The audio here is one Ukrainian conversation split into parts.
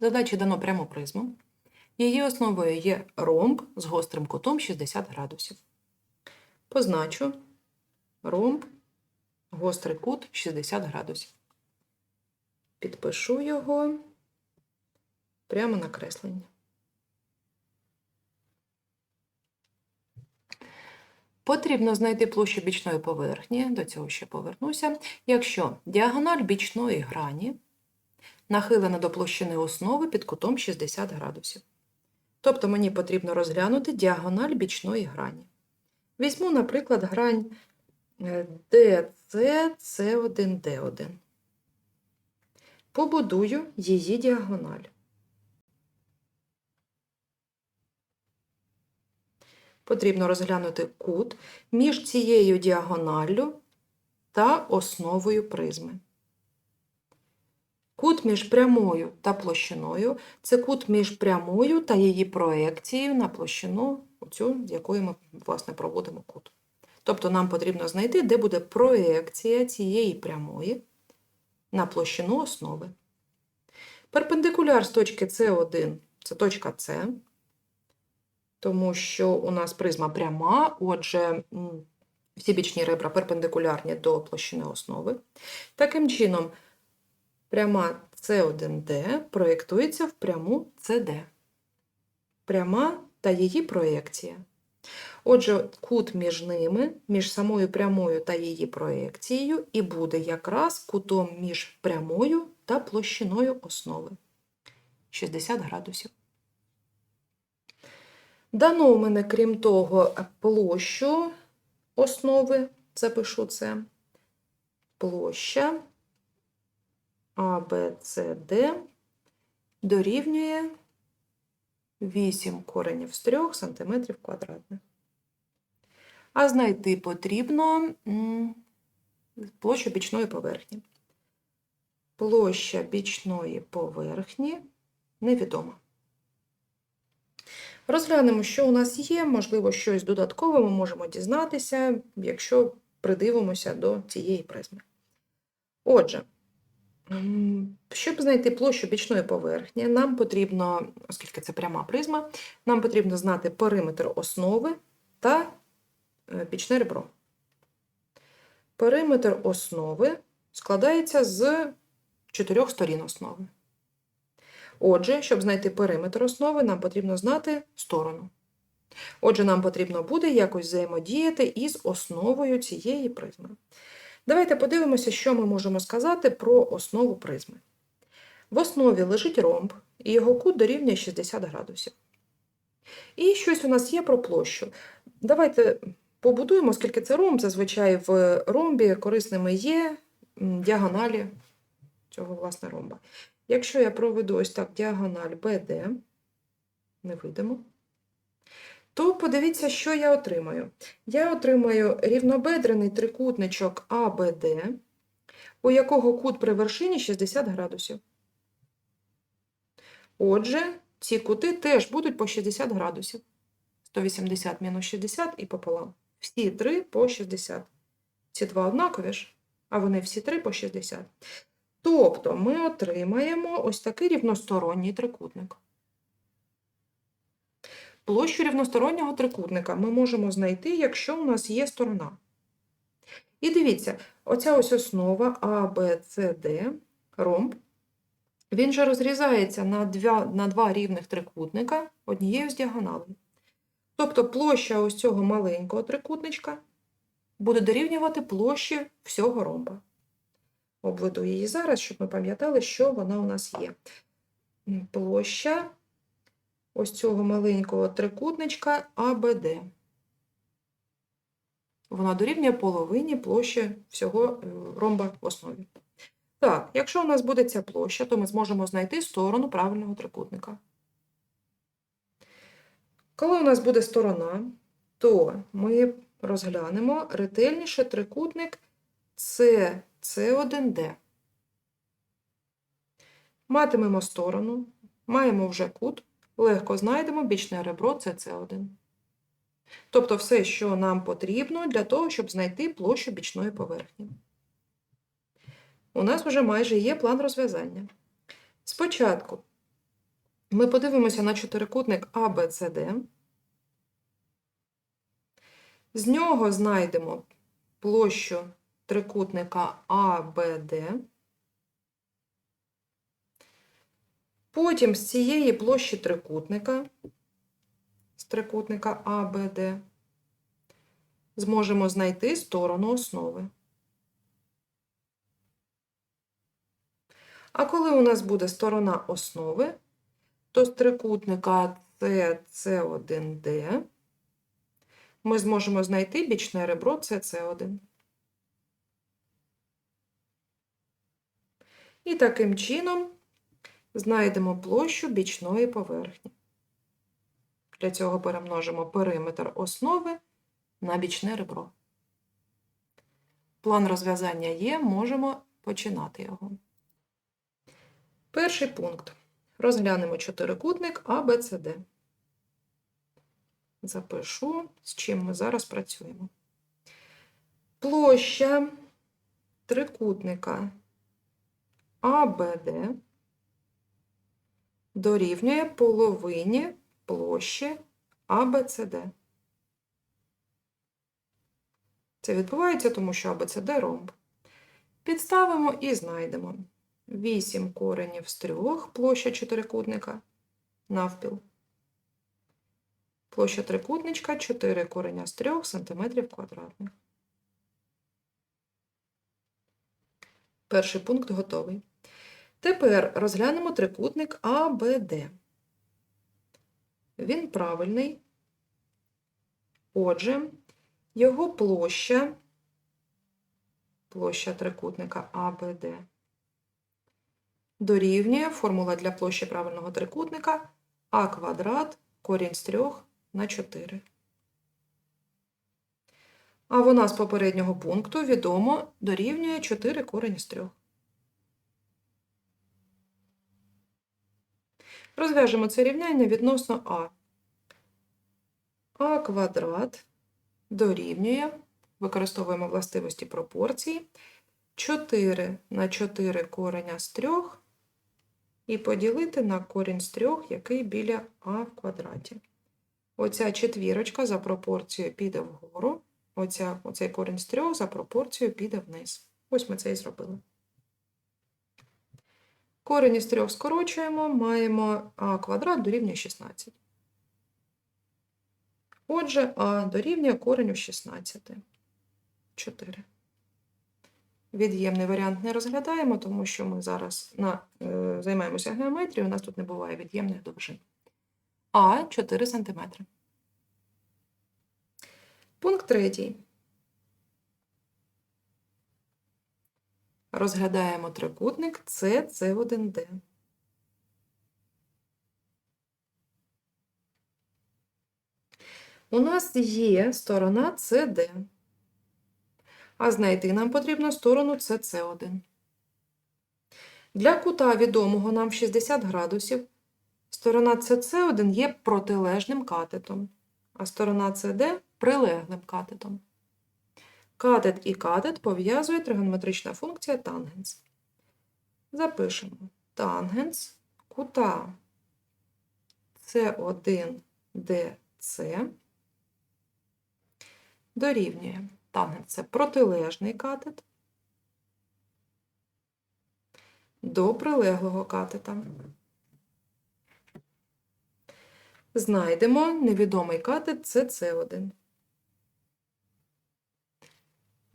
Задачі дано пряму призму. Її основою є ромб з гострим кутом 60 градусів. Позначу ромб, гострий кут 60 градусів. Підпишу його прямо на креслення. Потрібно знайти площу бічної поверхні, до цього ще повернуся, якщо діагональ бічної грані нахилена до площини основи під кутом 60 градусів. Тобто мені потрібно розглянути діагональ бічної грані. Візьму, наприклад, грань е, DC C1 D1. Побудую її діагональ. Потрібно розглянути кут між цією діагоналлю та основою призми. Кут між прямою та площиною це кут між прямою та її проекцією на площину, цю, з якою ми власне, проводимо кут. Тобто нам потрібно знайти, де буде проекція цієї прямої на площину основи. Перпендикуляр з точки С1 це точка С, тому що у нас призма пряма, отже, всі бічні ребра перпендикулярні до площини основи. Таким чином, пряма С1D проєктується в пряму CD. Пряма та її проєкція. Отже, кут між ними, між самою прямою та її проєкцією, і буде якраз кутом між прямою та площиною основи 60 градусів. Дано у мене, крім того, площу основи, запишу це, площа ABCD дорівнює 8 коренів з 3 см квадратних. А знайти потрібно площу бічної поверхні. Площа бічної поверхні невідома. Розглянемо, що у нас є, можливо, щось додаткове ми можемо дізнатися, якщо придивимося до цієї призми. Отже, щоб знайти площу бічної поверхні, нам потрібно, оскільки це пряма призма, нам потрібно знати периметр основи та е, бічне ребро. Периметр основи складається з чотирьох сторін основи. Отже, щоб знайти периметр основи, нам потрібно знати сторону. Отже, нам потрібно буде якось взаємодіяти із основою цієї призми. Давайте подивимося, що ми можемо сказати про основу призми. В основі лежить ромб, і його кут дорівнює 60 градусів. І щось у нас є про площу. Давайте побудуємо, оскільки це ромб, зазвичай в ромбі корисними є діагоналі цього власне ромба. Якщо я проведу ось так діагональ BD, не видимо, то подивіться, що я отримаю. Я отримаю рівнобедрений трикутничок ABD, у якого кут при вершині 60 градусів. Отже, ці кути теж будуть по 60 градусів. 180 мінус 60 і пополам. Всі три по 60. Ці два однакові ж, а вони всі три по 60. Тобто ми отримаємо ось такий рівносторонній трикутник. Площу рівностороннього трикутника ми можемо знайти, якщо у нас є сторона. І дивіться, оця ось основа А, Б, С, Д, ромб, він же розрізається на два, на два рівних трикутника однією з діагоналей. Тобто площа ось цього маленького трикутничка буде дорівнювати площі всього ромба. Обведу її зараз, щоб ми пам'ятали, що вона у нас є. Площа ось цього маленького трикутничка АБД. Вона дорівнює половині площі всього е, ромба в основі. Так, якщо у нас буде ця площа, то ми зможемо знайти сторону правильного трикутника. Коли у нас буде сторона, то ми розглянемо ретельніше трикутник С С1D. Матимемо сторону, маємо вже кут, легко знайдемо бічне ребро СС1. Тобто все, що нам потрібно для того, щоб знайти площу бічної поверхні. У нас вже майже є план розв'язання. Спочатку Ми подивимося на чотирикутник ABCD. З нього знайдемо площу трикутника ABD. Потім з цієї площі трикутника, з трикутника ABD, зможемо знайти сторону основи. А коли у нас буде сторона основи, то з трикутника CC1D ми зможемо знайти бічне ребро CC1. І таким чином знайдемо площу бічної поверхні. Для цього перемножимо периметр основи на бічне ребро. План розв'язання є, можемо починати його. Перший пункт. Розглянемо чотирикутник ABCD. Запишу, з чим ми зараз працюємо. Площа трикутника ABD дорівнює половині площі ABCD. Це відбувається, тому що ABCD ромб. Підставимо і знайдемо 8 коренів з 3 площа чотирикутника навпіл. Площа трикутничка 4 кореня з 3 см квадратних. Перший пункт готовий. Тепер розглянемо трикутник ABD. Він правильний. Отже, його площа, площа трикутника ABD дорівнює формула для площі правильного трикутника а квадрат корінь з 3 на 4. А вона з попереднього пункту відомо дорівнює 4 корінь з 3. Розв'яжемо це рівняння відносно А. А квадрат дорівнює, використовуємо властивості пропорції, 4 на 4 кореня з 3 і поділити на корінь з 3, який біля А в квадраті. Оця четвірочка за пропорцією піде вгору, оця, оцей корінь з 3 за пропорцією піде вниз. Ось ми це і зробили. Корень із 3 скорочуємо, маємо а квадрат дорівнює 16. Отже, а дорівнює кореню 16. 4. Від'ємний варіант не розглядаємо, тому що ми зараз на, е, займаємося геометрією, у нас тут не буває від'ємних довжин. А 4 см. Пункт третій. Розглядаємо трикутник CC1D. У нас є сторона CD, а знайти нам потрібно сторону CC1. Для кута відомого нам 60 градусів сторона CC1 є протилежним катетом, а сторона CD прилеглим катетом. Катет і катет пов'язує тригонометрична функція тангенс. Запишемо тангенс кута С1ДЦ дорівнює тангенс це протилежний катет до прилеглого катета. Знайдемо невідомий катет СС1.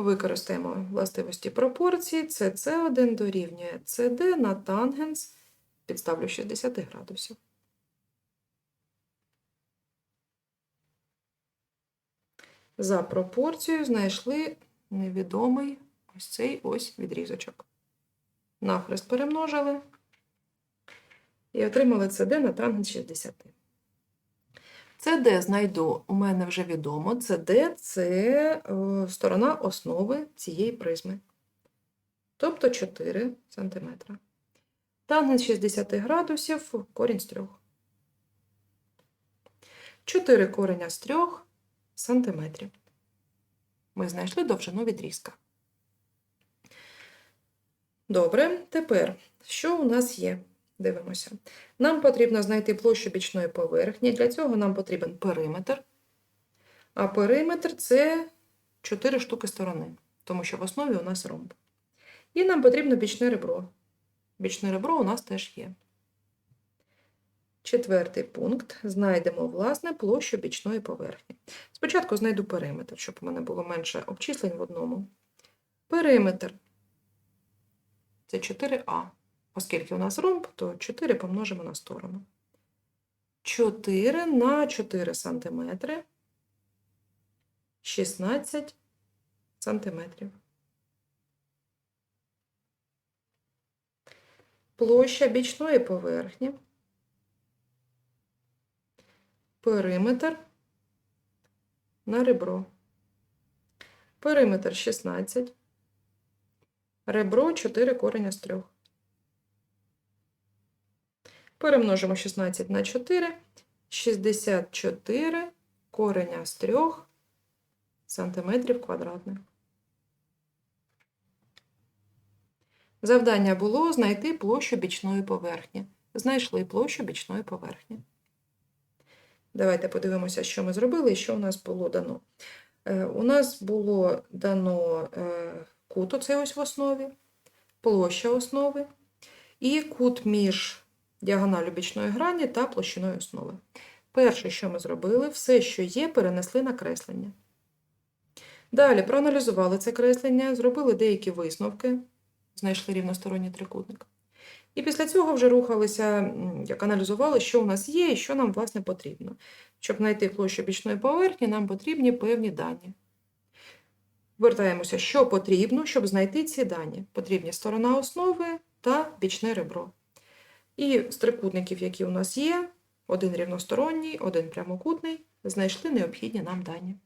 Використаємо властивості пропорції. СС1 дорівнює CD на тангенс, підставлю 60 градусів. За пропорцією знайшли невідомий ось цей ось відрізочок. Нахрест перемножили і отримали CD на тангенс 60. CD знайду, у мене вже відомо. CD – це е, сторона основи цієї призми. Тобто 4 см. Тангенс 60 градусів, корінь з 3. 4 кореня з 3 сантиметрів. Ми знайшли довжину відрізка. Добре, тепер, що у нас є? Дивимося. Нам потрібно знайти площу бічної поверхні. Для цього нам потрібен периметр. А периметр це 4 штуки сторони, тому що в основі у нас ромб. І нам потрібно бічне ребро. Бічне ребро у нас теж є. Четвертий пункт. Знайдемо, власне, площу бічної поверхні. Спочатку знайду периметр, щоб у мене було менше обчислень в одному. Периметр це 4а. Оскільки у нас ромб, то 4 помножимо на сторону. 4 на 4 сантиметри. 16 сантиметрів. Площа бічної поверхні. Периметр на ребро. Периметр 16. Ребро 4 кореня з 3. Перемножимо 16 на 4. 64 кореня з 3 сантиметрів квадратних. Завдання було знайти площу бічної поверхні. Знайшли площу бічної поверхні. Давайте подивимося, що ми зробили і що у нас було дано. Е, У нас було дано е, кут, оцей ось в основі, площа основи і кут між діагоналю бічної грані та площиною основи. Перше, що ми зробили, все, що є, перенесли на креслення. Далі проаналізували це креслення, зробили деякі висновки, знайшли рівносторонній трикутник. І після цього вже рухалися, як аналізували, що у нас є і що нам, власне, потрібно. Щоб знайти площу бічної поверхні, нам потрібні певні дані. Вертаємося, що потрібно, щоб знайти ці дані. Потрібні сторона основи та бічне ребро. І з трикутників, які у нас є, один рівносторонній, один прямокутний, знайшли необхідні нам дані.